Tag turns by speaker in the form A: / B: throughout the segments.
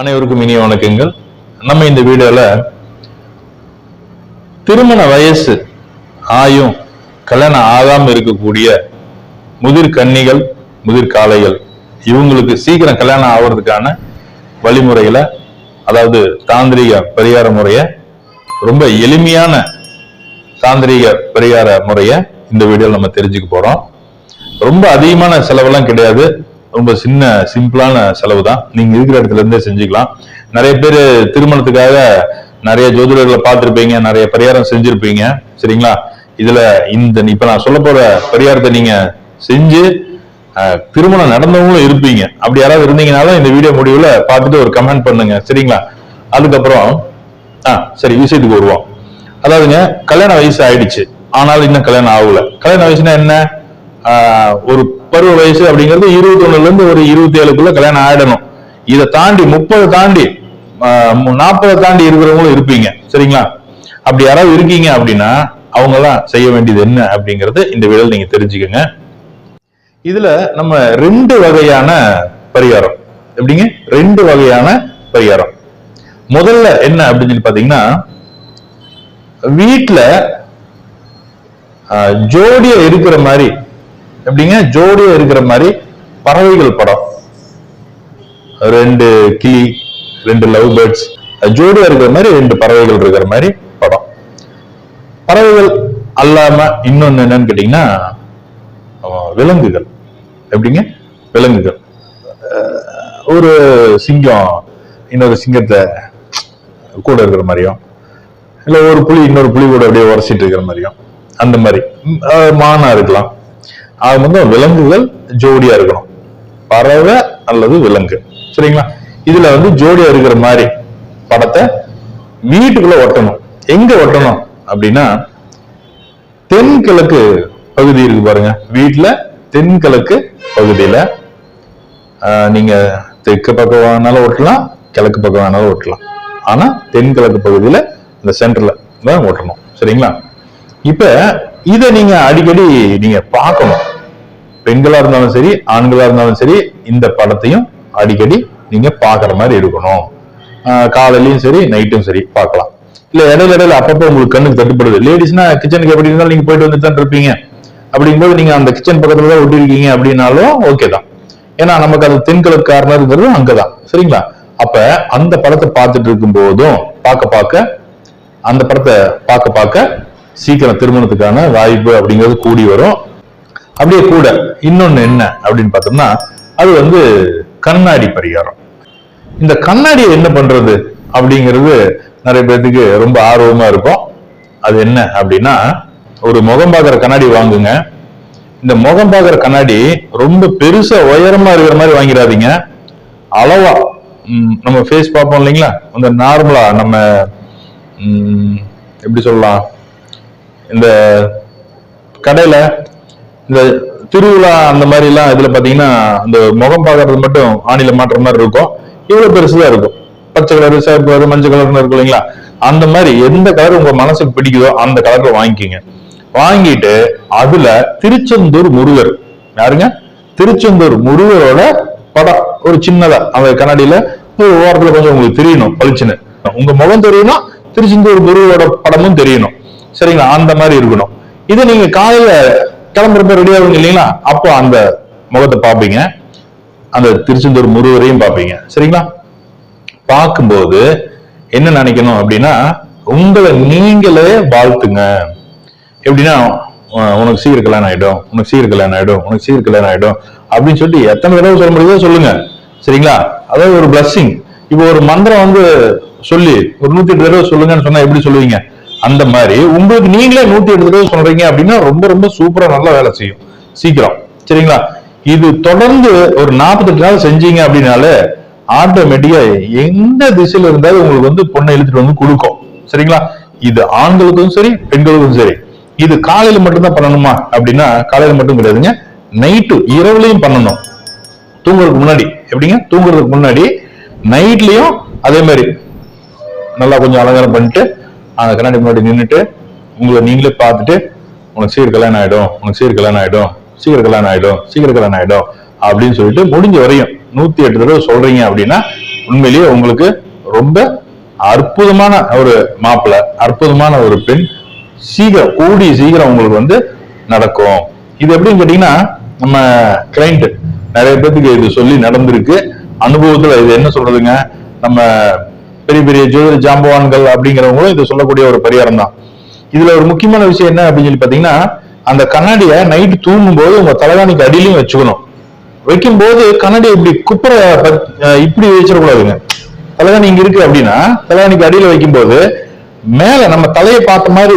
A: அனைவருக்கும் இனிய வணக்கங்கள். நம்ம இந்த வீடியோல திருமண வயசு ஆயும் கல்யாணம் ஆகாம இருக்கக்கூடிய முதிர் கன்னிகள் முதிர் காளைகள் இவங்களுக்கு சீக்கிரம் கல்யாணம் ஆகிறதுக்கான வழிமுறைகளை அதாவது தாந்திரிக பரிகார முறைய ரொம்ப எளிமையான தாந்திரிக பரிகார முறைய இந்த வீடியோ நம்ம தெரிஞ்சுக்க போறோம். ரொம்ப அதிகமான செலவெல்லாம் கிடையாது. ரொம்ப சின்ன சிம்பிளான செலவு தான் நீங்க இருக்கிற இடத்துல இருந்தே செஞ்சுக்கலாம். நிறைய பேர் திருமணத்துக்காக நிறைய ஜோதிடர்களை பார்த்திருப்பீங்க நிறைய பரிகாரம் செஞ்சிருப்பீங்க. சரிங்களா? இதுல இந்த இப்ப நான் சொல்ல போற பரிகாரத்தை நீங்க செஞ்சு திருமணம் நடந்தவங்களும் இருப்பீங்க. அப்படி யாராவது இருந்தீங்கனாலும் இந்த வீடியோ முடிவுல பார்த்துட்டு ஒரு கமெண்ட் பண்ணுங்க. சரிங்களா? அதுக்கப்புறம் ஆ சரி விஷயத்துக்கு வருவோம். அதாவதுங்க கல்யாண வயசு ஆயிடுச்சு. ஆனாலும் இன்னும் கல்யாணம் ஆகல. கல்யாண வயசுனா என்ன? ஒரு பருவ வயசு அப்படிங்கிறது இருபத்தி ஒண்ணுல இருந்து ஒரு இருபத்தி ஏழுக்குள்ள கல்யாணம் ஆயிடணும். இதை தாண்டி முப்பது தாண்டி நாற்பதை தாண்டி இருக்கிறவங்களும் இருப்பீங்க. சரிங்களா? அப்படி யாராவது இருக்கீங்க அப்படின்னா அவங்க எல்லாம் செய்ய வேண்டியது என்ன அப்படிங்கறது இந்த விடல் நீங்க தெரிஞ்சுக்கோங்க. இதுல நம்ம ரெண்டு வகையான பரிகாரம். எப்படிங்க? ரெண்டு வகையான பரிகாரம். முதல்ல என்ன அப்படின்னு சொல்லி பாத்தீங்கன்னா வீட்டுல ஆஹ், ஜோடியா இருக்கிற மாதிரி எப்படிங்க? ஜோடியா இருக்கிற மாதிரி பறவைகள் படம். ரெண்டு கிளி ரெண்டு லவ் பேர்ட்ஸ். ஜோடியா இருக்கிற மாதிரி ரெண்டு பறவைகள் இருக்கிற மாதிரி படம். பறவைகள் அல்லாம இன்னொன்னு என்னன்னு கேட்டீங்கன்னா விலங்குகள். எப்படிங்க? விலங்குகள். ஒரு சிங்கம் இன்னொரு சிங்கத்தை கூட இருக்கிற மாதிரியும் இல்ல ஒரு புலி இன்னொரு புலி கூட அப்படியே உரைச்சிட்டு இருக்கிற மாதிரியும் அந்த மாதிரி. மானா இருக்கலாம். அது வந்து விலங்குகள் ஜோடியா இருக்கணும். பறவை அல்லது விலங்கு. சரிங்களா? இதுல வந்து ஜோடியா இருக்கிற மாதிரி படத்தை வீட்டுக்குள்ள ஒட்டணும். எங்க ஒட்டணும் அப்படின்னா தென்கிழக்கு பகுதி இருக்கு பாருங்க. வீட்டுல தென்கிழக்கு பகுதியில ஆஹ், நீங்க தெற்கு பக்கம் வேணாலும் ஓட்டலாம் கிழக்கு பக்கம் வேணாலும் ஓட்டலாம் ஆனா தென்கிழக்கு பகுதியில இந்த சென்டர்ல தான் ஓட்டணும் சரிங்களா? இப்ப இதை நீங்க அடிக்கடி நீங்க பார்க்கணும். பெண்களா இருந்தாலும் சரி ஆண்களா இருந்தாலும் சரி இந்த படத்தையும் அடிக்கடி நீங்க பாக்குற மாதிரி இருக்கணும். காலையிலயும் சரி நைட்டும் சரி பார்க்கலாம். இல்ல இடையில இடையில அப்பப்போ உங்களுக்கு கண்ணுக்கு தட்டுப்படுது. லேடிஸ்னா கிச்சனுக்கு எப்படி இருந்தாலும் நீங்க போயிட்டு வந்துட்டு தான் இருப்பீங்க. அப்படிங்கும்போது நீங்க அந்த கிச்சன் பக்கத்துல தான் ஒட்டிருக்கீங்க அப்படின்னாலும் ஓகே தான். ஏன்னா நமக்கு அது தென்கிழக்கு காரணங்கிறது அங்கதான். சரிங்களா? அப்ப அந்த படத்தை பார்த்துட்டு இருக்கும் போதும் பார்க்க பார்க்க அந்த படத்தை பார்க்க பார்க்க சீக்கிரம் திருமணத்துக்கான வாய்ப்பு அப்படிங்கிறது கூடி வரும். அப்படியே கூட இன்னொன்னு என்ன அப்படின்னு பார்த்தோம்னா அது வந்து கண்ணாடி பரிகாரம். இந்த கண்ணாடியை என்ன பண்றது அப்படிங்கிறது நிறைய பேர்த்துக்கு ரொம்ப ஆர்வமா இருக்கும். அது என்ன அப்படின்னா ஒரு முகம் பார்க்குற கண்ணாடி வாங்குங்க. இந்த முகம் பார்க்குற கண்ணாடி ரொம்ப பெருசா உயரமா இருக்கிற மாதிரி வாங்கிடாதீங்க. அளவா நம்ம ஃபேஸ் பார்ப்போம் இல்லைங்களா? அந்த நார்மலா நம்ம எப்படி சொல்லலாம்? இந்த கடையில இந்த திருவிழா அந்த மாதிரி எல்லாம் இதுல பாத்தீங்கன்னா அந்த முகம் பார்க்கறது மட்டும் ஆணில மாட்டுற மாதிரி இருக்கும். இவ்வளவு பெருசுதான் இருக்கும். பச்சை கலர் சிவப்பு கலர் மஞ்சள் கலர்னு இருக்கும் இல்லைங்களா? அந்த மாதிரி எந்த கலர் உங்க மனசுக்கு பிடிக்குதோ அந்த கலர்ல வாங்கிக்கிங்க. வாங்கிட்டு அதுல திருச்செந்தூர் முருகர். யாருங்க? திருச்செந்தூர் முருகரோட படம். ஒரு சின்னதா. அந்த கண்ணாடியில ஒரு ஓரத்துல கொஞ்சம் உங்களுக்கு தெரியணும். பளிச்சுன்னு. உங்க முகம் தெரியணும் திருச்செந்தூர் முருகரோட படமும் தெரியணும். சரிங்களா? அந்த மாதிரி இருக்கணும். இது நீங்க காலையில கிளம்புறப்ப ரெடி ஆகுங்க இல்லைங்களா? அப்போ அந்த முகத்தை பார்ப்பீங்க. அந்த திருச்செந்தூர் முருகரையும் பார்ப்பீங்க. சரிங்களா? பார்க்கும்போது என்ன நினைக்கணும் அப்படின்னா உங்களை நீங்களே வாழ்த்துங்க. எப்படின்னா உனக்கு சீக்கிரம் கல்யாணம் ஆயிடும். உனக்கு சீக்கிரம் கல்யாணம் ஆயிடும். உனக்கு சீக்கிரம் கல்யாணம் ஆயிடும். அப்படின்னு சொல்லி எத்தனை தடவை சொல்ல முடியுதோ சொல்லுங்க. சரிங்களா? அதாவது ஒரு பிளஸ்ஸிங் இப்போ ஒரு மந்திரம் வந்து சொல்லி ஒரு நூத்தி எட்டு தடவை சொல்லுங்கன்னு சொன்னா எப்படி சொல்லுவீங்க? அந்த மாதிரி உங்களுக்கு நீங்களே நூத்தி எட்டு தடவை சொல்றீங்க அப்படின்னா ரொம்ப ரொம்ப சூப்பரா நல்லா வேலை செய்யும். சீக்கிரம். சரிங்களா? இது தொடர்ந்து ஒரு நாற்பத்தெட்டு நாள் செஞ்சீங்க அப்படின்னாலே ஆட்டோமேட்டிக்கா எந்த திசையில இருந்தாலும் உங்களுக்கு வந்து பொண்ணை இழுத்துட்டு வந்து கொடுக்கும். சரிங்களா? இது ஆண்களுக்கும் சரி பெண்களுக்கும் சரி. இது காலையில மட்டும்தான் பண்ணணுமா அப்படின்னா காலையில மட்டும் கிடையாதுங்க. நைட்டு இரவுலையும் பண்ணணும். தூங்குறதுக்கு முன்னாடி. எப்படிங்க? தூங்குறதுக்கு முன்னாடி நைட்லயும் அதே மாதிரி நல்லா கொஞ்சம் அலங்காரம் பண்ணிட்டு அந்த கண்ணாடி முன்னாடி நின்றுட்டு உங்களை நீங்களே பார்த்துட்டு உனக்கு சீக்கிரம் கல்யாணம் ஆயிடும் உனக்கு சீக்கிரம் கல்யாணம் ஆயிடும் சீக்கிரம் கல்யாணம் ஆயிடும் சீக்கிரம் கல்யாணம் ஆயிடும் அப்படின்னு சொல்லிட்டு முடிஞ்ச வரையும் நூத்தி எட்டு தடவை சொல்றீங்க அப்படின்னா உண்மையிலேயே உங்களுக்கு ரொம்ப அற்புதமான ஒரு மாப்பிள்ளை அற்புதமான ஒரு பெண் சீக்கிரம் கூடி சீக்கிரம் உங்களுக்கு வந்து நடக்கும். இது எப்படின்னு கேட்டீங்கன்னா நம்ம கிளைண்ட் நிறைய பேத்துக்கு இது சொல்லி நடந்திருக்கு. அனுபவத்துல இது என்ன சொல்றதுங்க? நம்ம பெரிய பெரிய ஜோதிட ஜாம்பவான்கள் அப்படிங்கிறவங்களும் இது சொல்லக்கூடிய ஒரு பரிகாரம் தான். இதுல ஒரு முக்கியமான விஷயம் என்ன அப்படின்னு சொல்லி பாத்தீங்கன்னா அந்த கண்ணாடிய நைட்டு தூங்கும் போது உங்க தலைகாணிக்கு அடியிலையும் வச்சுக்கணும். வைக்கும்போது கண்ணாடி இப்படி குப்புற இப்படி வச்சிடக்கூடாதுங்க. தலைகாணி இங்க இருக்கு அப்படின்னா தலைகாணிக்கு அடியில வைக்கும்போது மேல நம்ம தலையை பார்த்த மாதிரி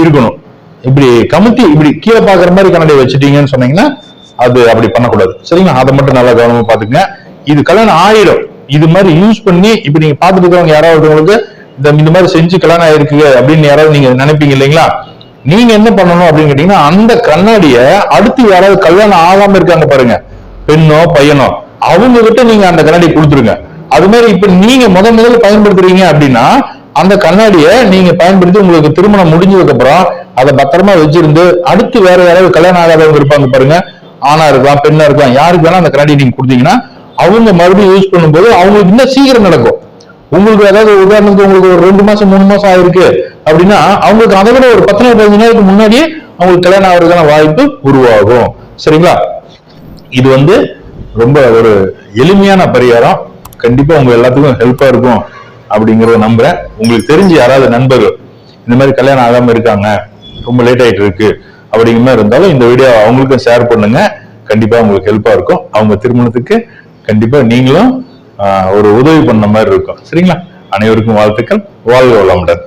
A: இருக்கணும். இப்படி கமுத்தி இப்படி கீழே பாக்குற மாதிரி கண்ணாடி வச்சுட்டீங்கன்னு சொன்னீங்கன்னா அது அப்படி பண்ணக்கூடாது. சரிங்களா? அதை மட்டும் நல்லா கவனமா பாத்துக்கங்க இது கல்யாணம் ஆயிடும் இது மாதிரி யூஸ் பண்ணி இப்ப நீங்க பாத்துட்டு யாராவது உங்களுக்கு இந்த இந்த மாதிரி செஞ்சு கல்யாணம் ஆயிருக்கு அப்படின்னு யாராவது நீங்க நினைப்பீங்க இல்லைங்களா? நீங்க என்ன பண்ணணும் அப்படின்னு கேட்டீங்கன்னா அந்த கண்ணாடிய அடுத்து யாராவது கல்யாணம் ஆகாம இருக்காங்க பாருங்க. பெண்ணோ பையனோ அவங்க கிட்ட நீங்க அந்த கண்ணாடி கொடுத்துருங்க. அது மாதிரி இப்ப நீங்க முத முதல்ல பயன்படுத்துறீங்க அப்படின்னா அந்த கண்ணாடியை நீங்க பயன்படுத்தி உங்களுக்கு திருமணம் முடிஞ்சதுக்கு அப்புறம் அதை பத்திரமா வச்சிருந்து அடுத்து வேற யாராவது கல்யாணம் ஆகாதவங்க இருப்பாங்க பாருங்க. ஆணா இருக்கலாம் பெண்ணா இருக்கலாம் யாருக்கு வேணா அந்த கண்ணாடி நீங்க கொடுத்தீங்கன்னா அவங்க மறுபடியும் யூஸ் பண்ணும்போது அவங்களுக்கு இன்னும் சீக்கிரம் நடக்கும். உங்களுக்கு ஏதாவது உதாரணத்துக்கு உங்களுக்கு ஒரு ரெண்டு மாசம் மூணு மாசம் ஆயிருக்கு அப்படின்னா அவங்களுக்கு அதை விட ஒரு பத்து நாள் பதினஞ்சு நாளுக்கு முன்னாடியே அவங்களுக்கு கல்யாணம் ஆகிறதுக்கான வாய்ப்பு உருவாகும். சரிங்களா? இது வந்து ரொம்ப ஒரு எளிமையான பரிகாரம். கண்டிப்பா உங்க எல்லாத்துக்கும் ஹெல்ப்பா இருக்கும் அப்படிங்கறத நம்புறேன். உங்களுக்கு தெரிஞ்சு யாராவது நண்பர்கள் இந்த மாதிரி கல்யாணம் ஆகாம இருக்காங்க ரொம்ப லேட் ஆயிட்டு இருக்கு அப்படிங்கிற மாதிரி இருந்தாலும் இந்த வீடியோ அவங்களுக்கும் ஷேர் பண்ணுங்க. கண்டிப்பா உங்களுக்கு ஹெல்ப்பா இருக்கும். அவங்க திருமணத்துக்கு கண்டிப்பா நீங்களும் ஒரு உதவி பண்ண மாதிரி இருக்கும். சரிங்களா? அனைவருக்கும் வாழ்த்துக்கள். வாழ்க வளமுடன்.